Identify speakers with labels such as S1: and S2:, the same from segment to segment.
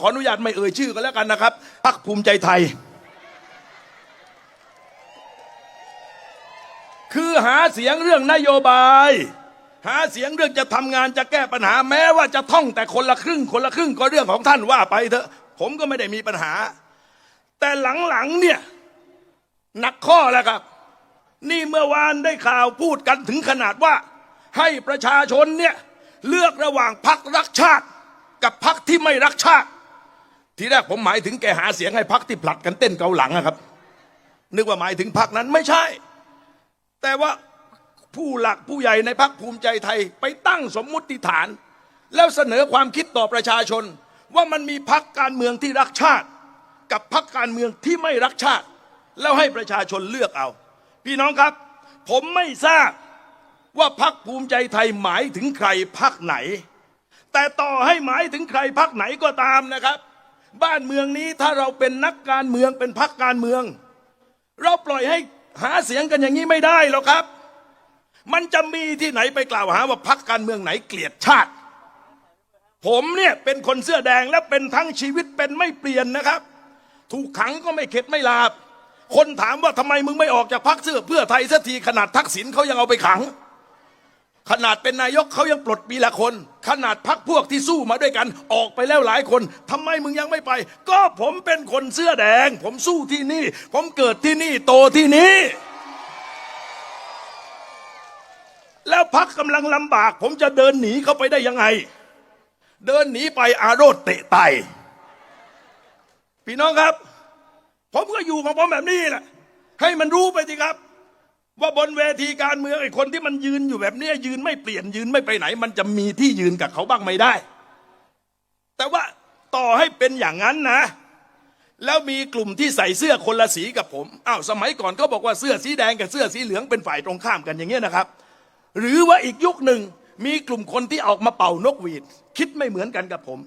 S1: ขออนุญาตไม่เอ่ยชื่อกันแล้วกันนะครับพรรคภูมิใจไทย คือหาเสียงเรื่องนโยบาย หาเสียงเรื่องจะทำงานจะแก้ปัญหาแม้ว่าจะท่องแต่คนละครึ่ง คนละครึ่งก็เรื่องของท่านว่าไปเถอะ ผมก็ไม่ได้มีปัญหา แต่หลังๆเนี่ยหนักข้อแล้วครับ นี่เมื่อวานได้ข่าวพูดกันถึงขนาดว่า ให้ประชาชนเนี่ยเลือกระหว่างพักรักชาติกับพักที่ไม่รักชาติ ทีแรกผมหมายถึงแกหาเสียงให้พักที่ผลัดกันเต้นเกาหลังนะครับ นึกว่าหมายถึงพักนั้นไม่ใช่ แต่ว่าผู้หลักผู้ใหญ่ในพักภูมิใจไทยไปตั้งสมมุติฐาน แล้วเสนอความคิดต่อประชาชน ว่ามันมีพักการเมืองที่รักชาติ กับพักการเมืองที่ไม่รักชาติ แล้วให้ประชาชนเลือกเอา พี่น้องครับ ผมไม่ทราบว่าพักภูมิใจไทยหมายถึงใครพักไหน แต่ต่อให้หมายถึงใครพักไหนก็ตามนะครับ บ้านเมืองนี้ถ้าเราเป็นนักการเมืองเป็นพักการเมือง เราปล่อยให้หาเสียงกันอย่างนี้ไม่ได้หรอกครับ มันจะมีที่ไหนไปกล่าวหาว่าพักการเมืองไหนเกลียดชาติ ผมเนี่ยเป็นคนเสื้อแดงและเป็นทั้งชีวิตเป็นไม่เปลี่ยนนะครับ ถูกขังก็ไม่เข็ดไม่ลาบคนถามว่าทำไมมึงไม่ออกจากพักเสื้อเพื่อไทยสักทีขนาดทักษิณเขายังเอาไปขัง ขนาดเป็นนายกเขายังปลดปีละคน ขนาดพักพวกที่สู้มาด้วยกันออกไปแล้วหลายคนทำไมมึงยังไม่ไป ก็ผมเป็นคนเสื้อแดง ผมสู้ที่นี่ ผมเกิดที่นี่โตที่นี่ แล้วพักกำลังลำบาก ผมจะเดินหนีเข้าไปได้ยังไง เดินหนีไปอาโรธเตะไตพี่น้องครับ ผมก็อยู่ของผมแบบนี้แหละให้มันรู้ไปสิครับ ว่าบนเวทีการเมืองไอ้คนที่มันยืนอยู่แบบนี้ยยืนไม่เปลี่ยนยืนไม่ไปไหน มันจะมีที่ยืนกับเขาบ้างไม่ได้ แต่ว่าต่อให้เป็นอย่างนั้นนะ แล้วมีกลุ่มที่ใส่เสื้อคนละสีกับผมอ้าวสมัยก่อนเขาบอกว่าเสื้อสีแดงกับเสื้อสีเหลืองเป็นฝ่ายตรงข้ามกันอย่างเงี้ยนะครับ หรือว่าอีกยุคหนึ่งมีกลุ่มคนที่ออกมาเป่านกหวีด คิดไม่เหมือนกันกับผม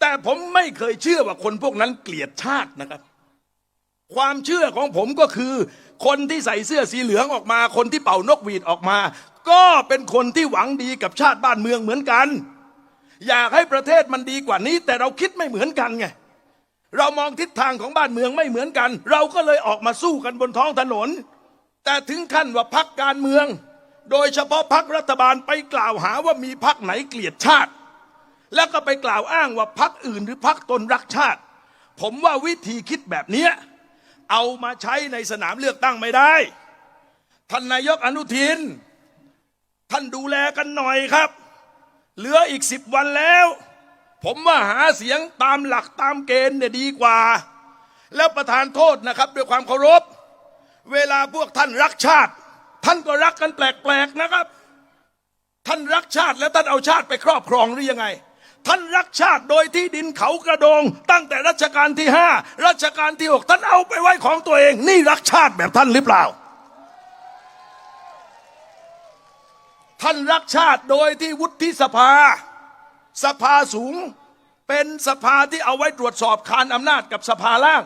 S1: แต่ผมไม่เคยเชื่อว่าคนพวกนั้นเกลียดชาตินะครับ ความเชื่อของผมก็คือ คนที่ใส่เสื้อสีเหลืองออกมา คนที่เป่านกหวีดออกมา ก็เป็นคนที่หวังดีกับชาติบ้านเมืองเหมือนกัน อยากให้ประเทศมันดีกว่านี้ แต่เราคิดไม่เหมือนกันไงเรามองทิศทางของบ้านเมืองไม่เหมือนกัน เราก็เลยออกมาสู้กันบนท้องถนน แต่ถึงขั้นว่าพักการเมือง โดยเฉพาะพักรัฐบาลไปกล่าวหาว่ามีพักไหนเกลียดชาติ แล้วก็ไปกล่าวอ้างว่าพักอื่นหรือพักตนรักชาติ ผมว่าวิธีคิดแบบเนี้ย เอามาใช้ในสนามเลือกตั้งไม่ได้ ท่านนายกอนุทิน ท่านดูแลกันหน่อยครับ เหลืออีกสิบวันแล้ว ผมว่าหาเสียงตามหลักตามเกณฑ์เนี่ยดีกว่า แล้วประธานโทษนะครับ ด้วยความเคารพ เวลาพวกท่านรักชาติ ท่านก็รักกันแปลกๆนะครับ ท่านรักชาติแล้วท่านเอาชาติไปครอบครองหรือยังไง ท่านรักชาติโดยที่ดินเขากระโดง ตั้งแต่รัชกาลที่ห้ารัชกาลที่หกท่านเอาไปไว้ของตัวเอง นี่รักชาติแบบท่านหรือเปล่า ท่านรักชาติโดยที่วุฒิสภา สภาสูงเป็นสภาที่เอาไว้ตรวจสอบคานอำนาจกับสภาล่าง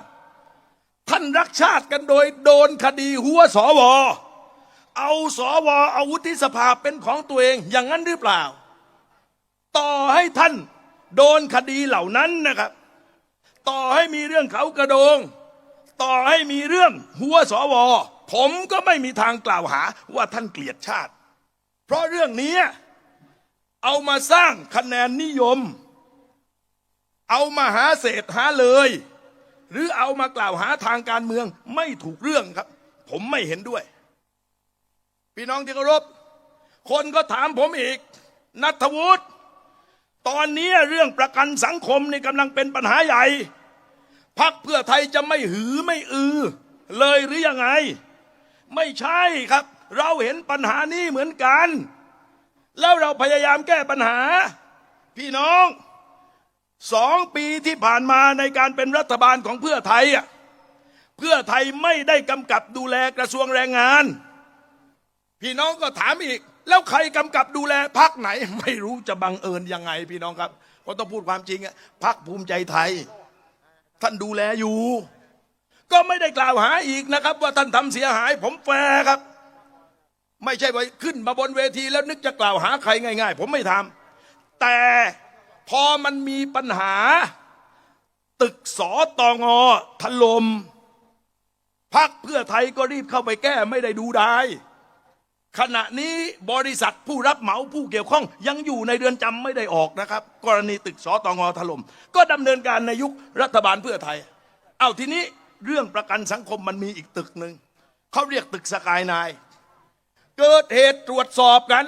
S1: ท่านรักชาติกันโดยโดนคดีหัวสวเอาสวเอาวุฒิสภาเป็นของตัวเองอย่างนั้นหรือเปล่า ต่อให้ท่านโดนคดีเหล่านั้นนะครับ ต่อให้มีเรื่องเขากระโดง ต่อให้มีเรื่องหัวสว ผมก็ไม่มีทางกล่าวหาว่าท่านเกลียดชาติ เพราะเรื่องนี้เอามาสร้างคะแนนนิยม เอามาหาเศษหาเลย หรือเอามากล่าวหาทางการเมืองไม่ถูกเรื่องครับ ผมไม่เห็นด้วย พี่น้องที่เคารพคนก็ถามผมอีกนัทวุฒิ ตอนนี้เรื่องประกันสังคมนี่กำลังเป็นปัญหาใหญ่พักเพื่อไทยจะไม่หือไม่อือ เลยหรือยังไง ไม่ใช่ครับ เราเห็นปัญหานี้เหมือนกัน แล้วเราพยายามแก้ปัญหา พี่น้องสองปีที่ผ่านมาในการเป็นรัฐบาลของเพื่อไทยอะเพื่อไทยไม่ได้กำกับดูแลกระทรวงแรงงาน พี่น้องก็ถามอีก แล้วใครกำกับดูแลพักไหน ไม่รู้จะบังเอิญยังไงพี่น้องครับก็ต้องพูดความจริงอะพักภูมิใจไทย ท่านดูแลอยู่ ก็ไม่ได้กล่าวหาอีกนะครับ ว่าท่านทำเสียหาย ผมแฟร์ครับ ไม่ใช่ว่าขึ้นมาบนเวที แล้วนึกจะกล่าวหาใครง่าย ๆ ผมไม่ทำแต่พอมันมีปัญหา ตึกสอตองอถล่มพักเพื่อไทยก็รีบเข้าไปแก้ไม่ได้ดูได้ ขณะนี้บริษัทผู้รับเหมาผู้เกี่ยวข้อง ยังอยู่ในเรือนจำไม่ได้ออกนะครับ กรณีตึกสอตองอถล่มก็ดำเนินการในยุครัฐบาลเพื่อไทย เอาทีนี้เรื่องประกันสังคมมันมีอีกตึกหนึ่งเขาเรียกตึกสกายนายเกิดเหตุตรวจสอบกัน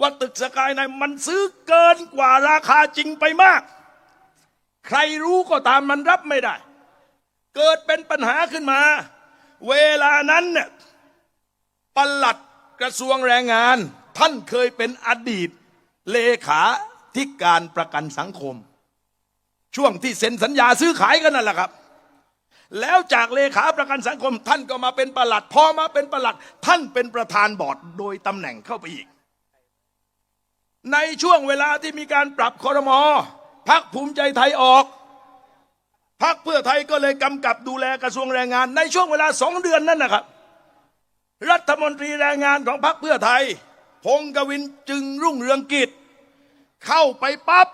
S1: ว่าตึกสกายนายมันซื้อเกินกว่าราคาจริงไปมาก ใครรู้ก็ตามมันรับไม่ได้ เกิดเป็นปัญหาขึ้นมา เวลานั้นเนี่ยปลัด กระทรวงแรงงาน ท่านเคยเป็นอดีต เลขาธิการประกันสังคม ช่วงที่เซ็นสัญญาซื้อขายกันนั่นแหละครับ แล้วจากเลขาประกันสังคม ท่านก็มาเป็นประหลัดพอมาเป็นประหลัด ท่านเป็นประธานบอร์ดโดยตำแหน่งเข้าไปอีก ในช่วงเวลาที่มีการปรับคอรมอพักภูมิใจไทยออกพักเพื่อไทยก็เลยกำกับดูแลกระทรวงแรงงาน ในช่วงเวลาสองเดือนนั่นนะครับ รัฐมนตรีแรงงานของพักเพื่อไทย พงกวินจึงรุ่งเรืองกิจ เข้าไปปั๊บ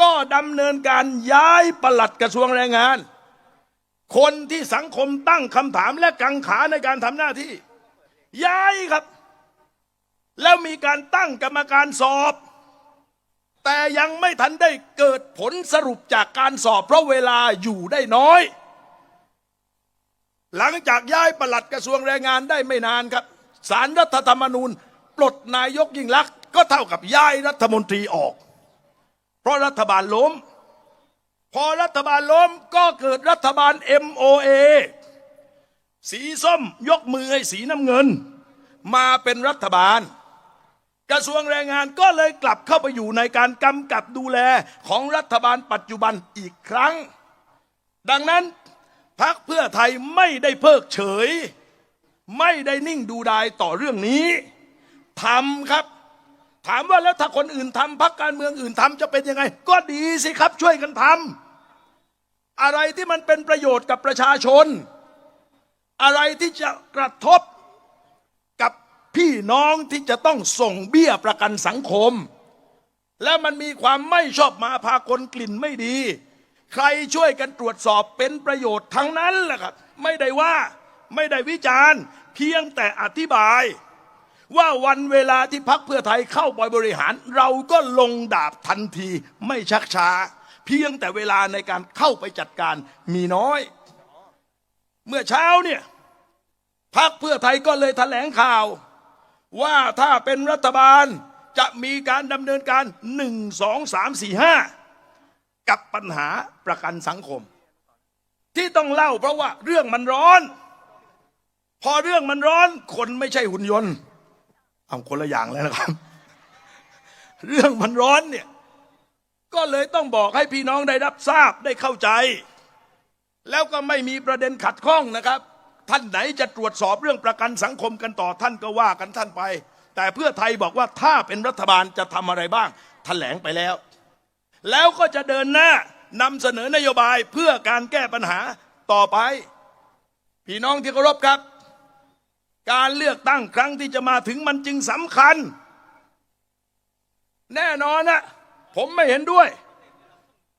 S1: ก็ดำเนินการย้ายปลัดกระทรวงแรงงาน คนที่สังคมตั้งคำถามและกังขาในการทำหน้าที่ ย้ายครับ แล้วมีการตั้งกรรมการสอบ แต่ยังไม่ทันได้เกิดผลสรุปจากการสอบ เพราะเวลาอยู่ได้น้อย หลังจากย้ายปลัดกระทรวงแรงงานได้ไม่นานครับสารรัฐธรรมนูญ ปลดนายกยิ่งลักษณ์ก็เท่ากับย้ายรัฐมนตรีออก เพราะรัฐบาลล้ม พอรัฐบาลล้มก็เกิดรัฐบาล MOA สีส้มยกมือให้สีน้ำเงิน มาเป็นรัฐบาล กระทรวงแรงงานก็เลยกลับเข้าไปอยู่ในการกำกับดูแลของรัฐบาลปัจจุบันอีกครั้ง ดังนั้น พักเพื่อไทยไม่ได้เพิกเฉย ไม่ได้นิ่งดูดายต่อเรื่องนี้ทำครับ ถามว่าแล้วถ้าคนอื่นทำพักการเมืองอื่นทำจะเป็นยังไง ก็ดีสิครับช่วยกันทำอะไรที่มันเป็นประโยชน์กับประชาชน อะไรที่จะกระทบกับพี่น้องที่จะต้องส่งเบี้ยประกันสังคม แล้วมันมีความไม่ชอบมาพากลกลิ่นไม่ดี ใครช่วยกันตรวจสอบเป็นประโยชน์ทั้งนั้นแหละครับ ไม่ได้ว่าไม่ได้วิจารณ์เพียงแต่อธิบาย ว่าวันเวลาที่พักเพื่อไทยเข้าบอยบริหาร เราก็ลงดาบทันทีไม่ชักช้า เพียงแต่เวลาในการเข้าไปจัดการมีน้อย เมื่อเช้าเนี่ยพักเพื่อไทยก็เลยแถลงข่าว ว่าถ้าเป็นรัฐบาลจะมีการดำเนินการหนึ่งสองสามสี่ห้า กับปัญหาประกันสังคม ที่ต้องเล่าเพราะว่าเรื่องมันร้อน พอเรื่องมันร้อน คนไม่ใช่หุ่นยนต์เอาคนละอย่างแล้วนะครับ เรื่องมันร้อนเนี่ยก็เลยต้องบอกให้พี่น้องได้รับทราบได้เข้าใจ แล้วก็ไม่มีประเด็นขัดข้องนะครับ ท่านไหนจะตรวจสอบเรื่องประกันสังคมกันต่อท่านก็ว่ากันท่านไป แต่เพื่อไทยบอกว่าถ้าเป็นรัฐบาลจะทำอะไรบ้างแถลงไปแล้ว แล้วก็จะเดินหน้านำเสนอนโยบายเพื่อการแก้ปัญหาต่อไป พี่น้องที่เคารพครับ การเลือกตั้งครั้งที่จะมาถึงมันจึงสำคัญ แน่นอนนะผมไม่เห็นด้วย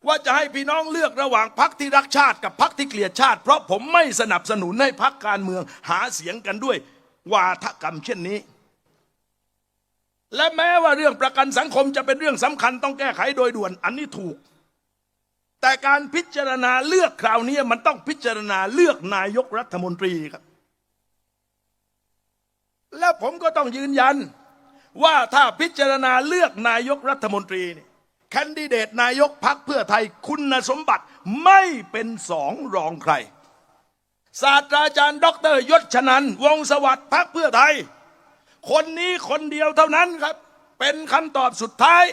S1: ว่าจะให้พี่น้องเลือกระหว่างพักที่รักชาติกับพักที่เกลียดชาติ เพราะผมไม่สนับสนุนให้พักการเมืองหาเสียงกันด้วย วาทกรรมเช่นนี้ และแม้ว่าเรื่องประกันสังคมจะเป็นเรื่องสำคัญต้องแก้ไขโดยด่วนอันนี้ถูก แต่การพิจารณาเลือกคราวนี้มันต้องพิจารณาเลือกนายกรัฐมนตรีครับ และผมก็ต้องยืนยันว่าถ้าพิจารณาเลือกนายกรัฐมนตรีนี่แคนดิเดตนายกพักเพื่อไทยคุณสมบัติไม่เป็นสองรองใคร ศาสตราจารย์ดอกเตอรยศชนันท์วงศสวัสดิ์พักเพื่อไทย คนนี้คนเดียวเท่านั้นครับ เป็นคำตอบสุดท้าย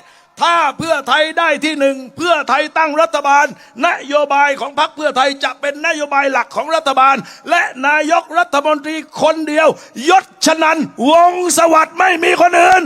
S1: ถ้าเพื่อไทยได้ที่หนึ่งเพื่อไทยตั้งรัฐบาล นโยบายของพรรคเพื่อไทยจะเป็นนโยบายหลักของรัฐบาล และนายกรัฐมนตรีคนเดียวยศชนันวงสวัสดิ์ไม่มีคนอื่น